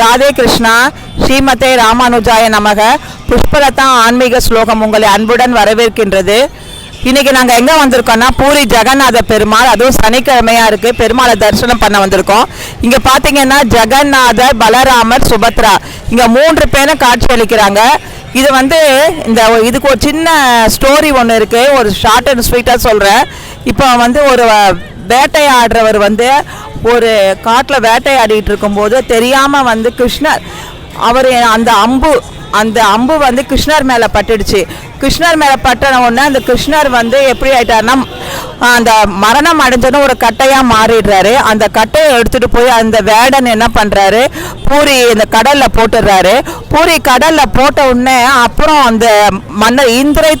ராதே கிருஷ்ணா ஸ்ரீமதே ராமானுஜாய நமக. புஷ்பலதா ஆன்மீக ஸ்லோகம் உங்களை அன்புடன் வரவேற்கின்றது. இன்னைக்கு நாங்கள் எங்கே வந்திருக்கோம்னா பூரி ஜெகநாத பெருமாள் அதுவும் சனிக்கிழமையாக இருக்குது பெருமாளை தரிசனம் பண்ண வந்திருக்கோம். இங்கே பார்த்தீங்கன்னா ஜெகநாதர் பலராமர் சுபத்ரா. இங்கே மூன்று பேரும் காட்சி அளிக்கிறாங்க. இது வந்து இந்த இதுக்கு ஒரு சின்ன ஸ்டோரி ஒன்று இருக்குது ஒரு ஷார்ட் அண்ட் ஸ்வீட்டாக சொல்கிறேன் இப்போ வந்து ஒரு வேட்டையாடுறவர் வந்து ஒரு காட்டில் வேட்டையாடிட்டு இருக்கும்போது தெரியாமல் வந்து கிருஷ்ணர் அவர் அந்த அம்பு அந்த அம்பு வந்து கிருஷ்ணர் மேலே பட்டுடுச்சு. கிருஷ்ணர் மேலே பட்டன உடனே அந்த கிருஷ்ணர் வந்து எப்படி ஆயிட்டாருன்னா அந்த மரணம் அடைஞ்சதும் ஒரு கட்டையாக மாறிடுறாரு. அந்த கட்டையை எடுத்துட்டு போய் அந்த வேடன் என்ன பண்ணுறாரு பூரி இந்த கடலில் போட்டுடுறாரு. பூரி கடலில் போட்ட உடனே அப்புறம் அந்த மன்னர் இந்திரை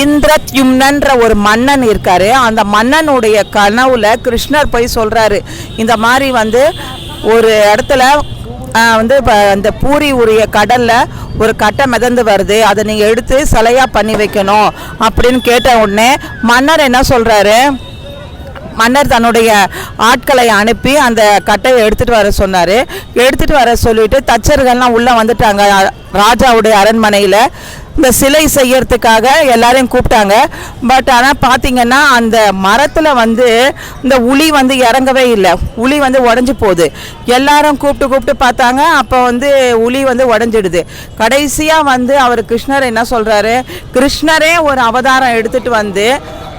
இந்திரத்யும்னன்ற ஒரு மன்னன் இருக்கார். அந்த மன்னனுடைய கனவுல கிருஷ்ணர் போய் சொல்கிறாரு இந்த மாதிரி வந்து ஒரு இடத்துல வந்து இப்போ அந்த பூரி உரிய கடலில் ஒரு கட்டை மிதந்து வருது அதை நீங்கள் எடுத்து சிலையாக பண்ணி வைக்கணும் அப்படின்னு கேட்ட உடனே மன்னர் என்ன சொல்கிறாரு மன்னர் தன்னுடைய ஆட்களை அனுப்பி அந்த கட்டையை எடுத்துகிட்டு வர சொன்னார். எடுத்துகிட்டு வர சொல்லிட்டு தச்சர்கள்லாம் உள்ளே வந்துட்டாங்க. ராஜாவுடைய அரண்மனையில் இந்த சிலை செய்யறதுக்காக எல்லாரையும் கூப்பிட்டாங்க. பட் ஆனால் பார்த்தீங்கன்னா அந்த மரத்தில் வந்து இந்த உளி வந்து இறங்கவே இல்லை. உளி வந்து உடஞ்சி போகுது. எல்லாரும் கூப்பிட்டு கூப்பிட்டு பார்த்தாங்க. அப்போ வந்து உளி வந்து உடஞ்சிடுது. கடைசியாக வந்து அவர் கிருஷ்ணர் என்ன சொல்கிறாரு கிருஷ்ணரே ஒரு அவதாரம் எடுத்துகிட்டு வந்து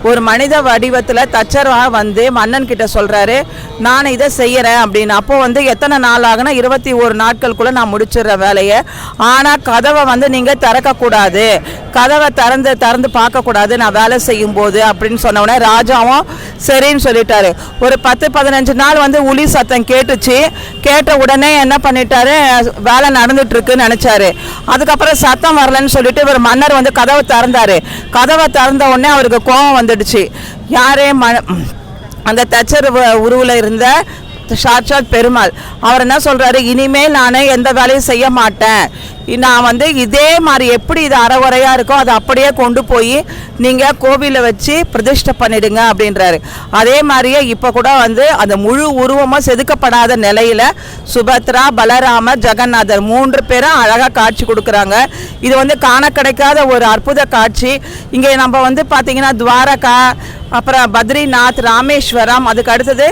ஒரு மனித வடிவத்தில் தச்சரவாக வந்து மன்னன் கிட்ட சொல்கிறாரு நான் இதை செய்கிறேன் அப்படின்னு. அப்போ வந்து எத்தனை நாள் ஆகுனா இருபத்தி ஒரு நாட்களுக்குள்ளே நான் முடிச்சிடுற வேலையை. ஆனால் கதவை வந்து நீங்கள் திறக்கக்கூடாது. கதவை திறந்து திறந்து பார்க்கக்கூடாது நான் வேலை செய்யும் போது அப்படின்னு சொன்ன உடனே ராஜாவும் சரின்னு சொல்லிட்டாரு. ஒரு பத்து பதினஞ்சு நாள் வந்து உளி சத்தம் கேட்டுச்சு. கேட்ட உடனே என்ன பண்ணிட்டாரு? வேலை நடந்துட்டு நினச்சாரு. அதுக்கப்புறம் சத்தம் வரலன்னு சொல்லிட்டு இவர் மன்னர் வந்து கதவை திறந்தாரு. கதவை திறந்த உடனே அவருக்கு கோபம் வந்துடுச்சு. யாரே ம அந்த தச்சர் உருவில் இருந்த சாட்சாத் பெருமாள் அவர் என்ன சொல்கிறாரு இனிமேல் நான் எந்த வேலையும் செய்ய மாட்டேன். நான் வந்து இதே மாதிரி எப்படி இது அறகுறையா இருக்கோ அதை அப்படியே கொண்டு போய் நீங்கள் கோவிலில் வச்சு பிரதிஷ்டை பண்ணிடுங்க அப்படின்றாரு. அதே மாதிரியே இப்போ கூட வந்து அந்த முழு உருவமாக செதுக்கப்படாத நிலையில் சுபத்ரா பலராமர் ஜெகநாதர் மூன்று பேரும் அழகாக காட்சி கொடுக்குறாங்க. இது வந்து காண கிடைக்காத ஒரு அற்புத காட்சி. இங்கே நம்ம வந்து பார்த்திங்கன்னா துவாரகா அப்புறம் பத்ரிநாத் ராமேஸ்வரம் அதுக்கு அடுத்தது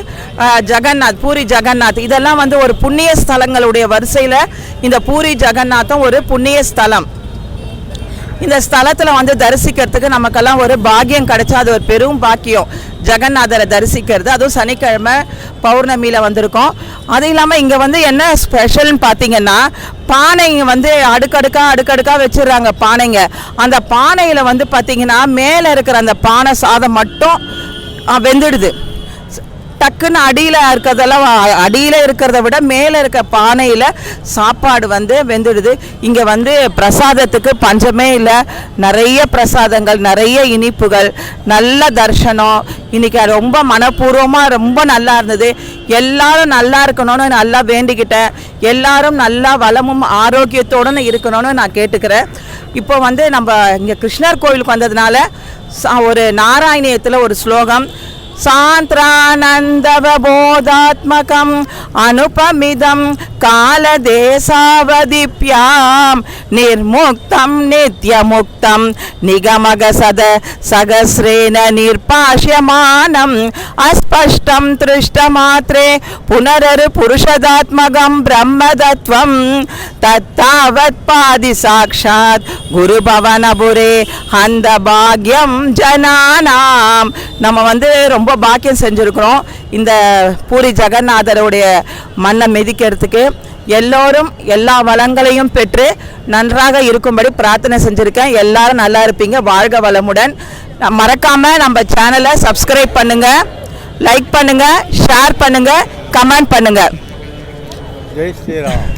ஜெகநாத் பூரி ஜெகநாத். இதெல்லாம் வந்து ஒரு புண்ணிய ஸ்தலங்களுடைய வரிசையில் இந்த பூரி ஜெகநாதம் ஒரு புண்ணிய ஸ்தலம். இந்த ஸ்தலத்தில் வந்து தரிசிக்கிறதுக்கு நமக்கெல்லாம் ஒரு பாக்கியம் கிடைச்சா அது ஒரு பெரும் பாக்கியம். ஜெகநாதரை தரிசிக்கிறது. அதுவும் சனிக்கிழமை பௌர்ணமியில் வந்திருக்கோம். அதுவும் இல்லாமல் இங்கே வந்து என்ன ஸ்பெஷல்னு பார்த்தீங்கன்னா பானைங்க வந்து அடுக்கடுக்கா அடுக்கடுக்காக வச்சிடுறாங்க பானைங்க. அந்த பானையில் வந்து பார்த்தீங்கன்னா மேலே இருக்கிற அந்த பானை சாதம் மட்டும் வெந்துடுது. டக்குன்னு அடியில் இருக்கிறதெல்லாம் அடியில் இருக்கிறத விட மேலே இருக்க பானையில் சாப்பாடு வந்து வெந்துடுது. இங்கே வந்து பிரசாதத்துக்கு பஞ்சமே இல்லை. நிறைய பிரசாதங்கள் நிறைய இனிப்புகள் நல்ல தர்ஷனம். இன்னைக்கு அது ரொம்ப மனப்பூர்வமாக ரொம்ப நல்லா இருந்தது. எல்லாரும் நல்லா இருக்கணும்னு நல்லா வேண்டிக்கிட்டேன். எல்லாரும் நல்லா வளமும் ஆரோக்கியத்தோடு இருக்கணும்னு நான் கேட்டுக்கிறேன். இப்போ வந்து நம்ம இங்கே கிருஷ்ணர் கோவிலுக்கு வந்ததுனால ஒரு நாராயணியத்தில் ஒரு ஸ்லோகம். சாந்திரானந்தவபோதாத்மகம் அனுபமிதம் காலதேசாவதிப்யாம் நிர்முக்தம் நித்யமுக்தம் நிகமகசத சகசிரேன நிர்பாஷ்யமானம் அஸ்பஷ்டம் திருஷ்டமாத்ரே புனரரு புருஷதாத்மகம் பிரம்மதத்வம் தத்தாவத் பாதி சாட்சாத் குருபவனபுரே அந்த ரொம்ப பாக்கியம் செஞ்சுருக்கிறோம். இந்த பூரி ஜெகநாதருடைய மண்ணை மிதிக்கிறதுக்கு எல்லோரும் எல்லா வளங்களையும் பெற்று நன்றாக இருக்கும்படி பிரார்த்தனை செஞ்சுருக்கேன். எல்லாரும் நல்லா இருப்பீங்க. வாழ்க வளமுடன். ந- மறக்காம நம்ம சேனலை சப்ஸ்கிரைப் பண்ணுங்க. லைக் பண்ணுங்க. ஷேர் பண்ணுங்க. கமெண்ட் பண்ணுங்க. ஜெய் ஸ்ரீராம்.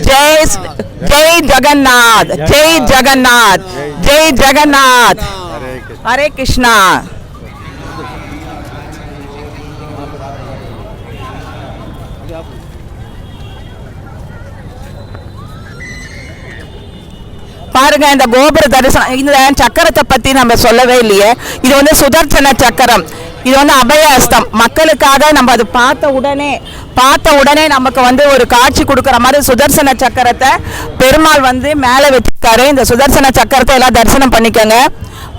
ஜெய் ஸ்- ஜெய் ஜெகநாத். ஜெய் ஜெகநாத். ஜெய் ஜெகநாத் ஹரே கிருஷ்ண ஹரே கிருஷ்ணா பாருங்க இந்த கோபுர தரிசனம் இந்த சக்கரத்தை பத்தி நம்ம சொல்லவே இல்லையே. இது வந்து சுதர்சன சக்கரம். இது வந்து அபய அஸ்தம் மக்களுக்காக நம்ம அது பார்த்த உடனே பார்த்த உடனே நமக்கு வந்து ஒரு காட்சி கொடுக்குற மாதிரி சுதர்சன சக்கரத்தை பெருமாள் வந்து மேலே வச்சிருக்காரு. இந்த சுதர்சன சக்கரத்தை எல்லாம் தரிசனம் பண்ணிக்கோங்க.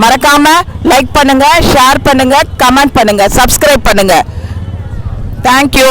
மறக்காம லைக் பண்ணுங்க ஷேர் பண்ணுங்க கமெண்ட் பண்ணுங்க சப்ஸ்கிரைப் பண்ணுங்க. தேங்க்யூ